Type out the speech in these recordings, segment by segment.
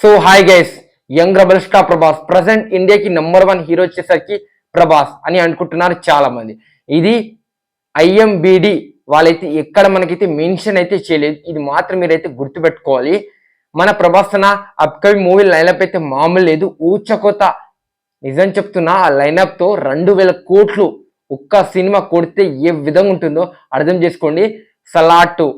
So hi guys young rebel star Prabhas present ఇండియాకి number one hero వచ్చేసరికి ప్రభాస్ అని అనుకుంటున్నారు చాలా మంది ఇది ఐఎంబిడి వాళ్ళైతే ఎక్కడ మనకైతే మెన్షన్ అయితే చేయలేదు. ఇది మాత్రం మీరైతే గుర్తుపెట్టుకోవాలి. మన ప్రభాస్ అన్న అప్కమింగ్ మూవీ లైనప్ అయితే మామూలు లేదు. ఊచకోత. నిజం చెప్తున్నా ఆ లైనప్తో రెండు వేల కోట్లు ఒక్క సినిమా కొడితే ఏ విధంగా ఉంటుందో అర్థం చేసుకోండి. సలాటు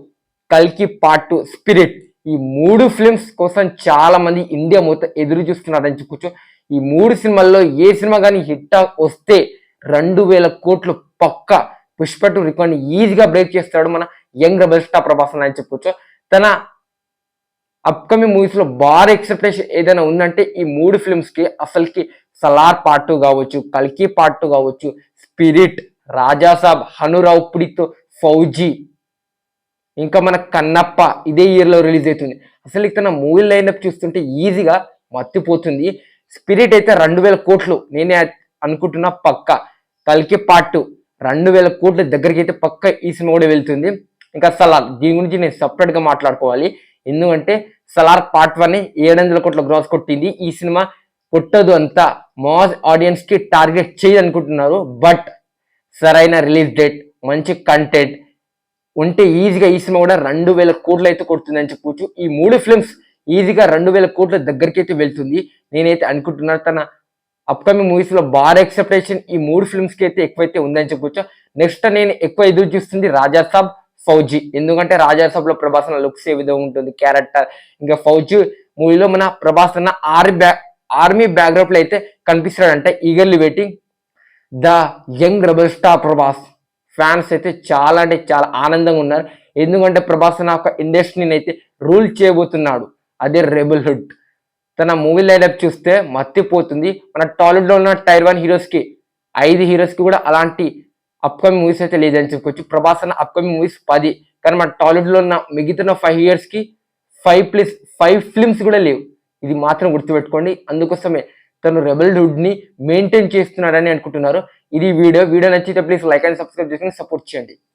కల్కి పార్ట్ స్పిరిట్. ఈ మూడు ఫిల్మ్స్ కోసం చాలా మంది ఇండియా మొత్తం ఎదురు చూస్తున్నారని చెప్పుకోవచ్చు ఈ మూడు సినిమాల్లో ఏ సినిమా కానీ హిట్ వస్తే రెండు వేల కోట్లు పక్క పుష్ప టు రికార్డ్ ఈజీగా బ్రేక్ చేస్తాడు మన యంగ్ రెబల్ స్టార్ ప్రభాస్ అని చెప్పుకోవచ్చు తన అప్కమింగ్ మూవీస్లో బాగా ఎక్స్పెక్టేషన్ ఏదైనా ఉందంటే ఈ మూడు ఫిల్మ్స్కి అసలుకి సలార్ పార్ట్ టూ కావచ్చు కల్కి పార్ట్ టూ కావచ్చు స్పిరిట్ రాజాసాబ్ హనురావు పుడితో ఫౌజీ ఇంకా మన కన్నప్ప ఇదే ఇయర్లో రిలీజ్ అవుతుంది. అసలు తన మూవీ లైనప్ చూస్తుంటే ఈజీగా మత్తిపోతుంది. స్పిరిట్ అయితే రెండు వేల కోట్లు. నేనే అనుకుంటున్నా పక్క. కల్కి పార్ట్ రెండు వేల కోట్ల దగ్గరికి అయితే పక్క ఈ సినిమా కూడా వెళ్తుంది. ఇంకా సలార్. దీని గురించి నేను సపరేట్గా మాట్లాడుకోవాలి. ఎందుకంటే సలార్ పార్ట్ వన్ ఏడు వందల కోట్ల గ్రాస్ కొట్టింది. ఈ సినిమా కొట్టదు అంతా. మాస్ ఆడియన్స్కి టార్గెట్ చేయదనుకుంటున్నారు. బట్ సరైన రిలీజ్ డేట్ మంచి కంటెంట్ ఉంటే ఈజీగా ఈ సినిమా కూడా రెండు వేల కోట్లు అయితే కొడుతుందని చెప్పుకోవచ్చు ఈ మూడు ఫిల్మ్స్ ఈజీగా రెండు వేల కోట్ల దగ్గరికి అయితే వెళ్తుంది. నేనైతే అనుకుంటున్నాను తన అప్కమింగ్ మూవీస్లో ఎక్సెప్టేషన్ ఈ మూడు ఫిల్మ్స్కి అయితే ఎక్కువైతే ఉందని చెప్పొచ్చు. నెక్స్ట్ నేను ఎక్కువ ఎదురు చూస్తుంది రాజా సాబ్ ఫౌజీ. ఎందుకంటే రాజా సాబ్లో ప్రభాస్ అన్న లుక్స్ ఏ విధంగా ఉంటుంది క్యారెక్టర్ ఇంకా ఫౌజీ మూవీలో మన ప్రభాస్ అన్న ఆర్మీ బ్యా ఆర్మీ బ్యాక్గ్రౌండ్లో అయితే కనిపిస్తాడంటే eagerly waiting the young rebel star Prabhas. Fans అయితే చాలా అంటే చాలా ఆనందంగా ఉన్నారు. ఎందుకంటే ప్రభాస్ అన్న ఒక ఇండస్ట్రీని అయితే రూల్ చేయబోతున్నాడు. అదే రెబుల్ హుడ్ తన మూవీ లైడప్ చూస్తే మత్తిపోతుంది. మన టాలీవుడ్లో ఉన్న టైర్ వన్ హీరోస్కి ఐదు హీరోస్కి కూడా అలాంటి అప్కమింగ్ మూవీస్ అయితే లేదని చెప్పుకోవచ్చు. ప్రభాస్ అన్న అప్కమింగ్ మూవీస్ పది. కానీ మన టాలీవుడ్లో ఉన్న మిగతా ఫైవ్ ఇయర్స్కి ఫైవ్ ప్లస్ ఫైవ్ ఫిల్మ్స్ కూడా లేవు. ఇది మాత్రం గుర్తుపెట్టుకోండి. అందుకోసమే తను రెబల్ హుడ్ని మెయింటైన్ చేస్తున్నాడని అనుకుంటున్నారు. ఇది వీడియో. వీడియో నచ్చితే ప్లీజ్ లైక్ అండ్ సబ్స్క్రైబ్ చేసుకుని సపోర్ట్ చేయండి.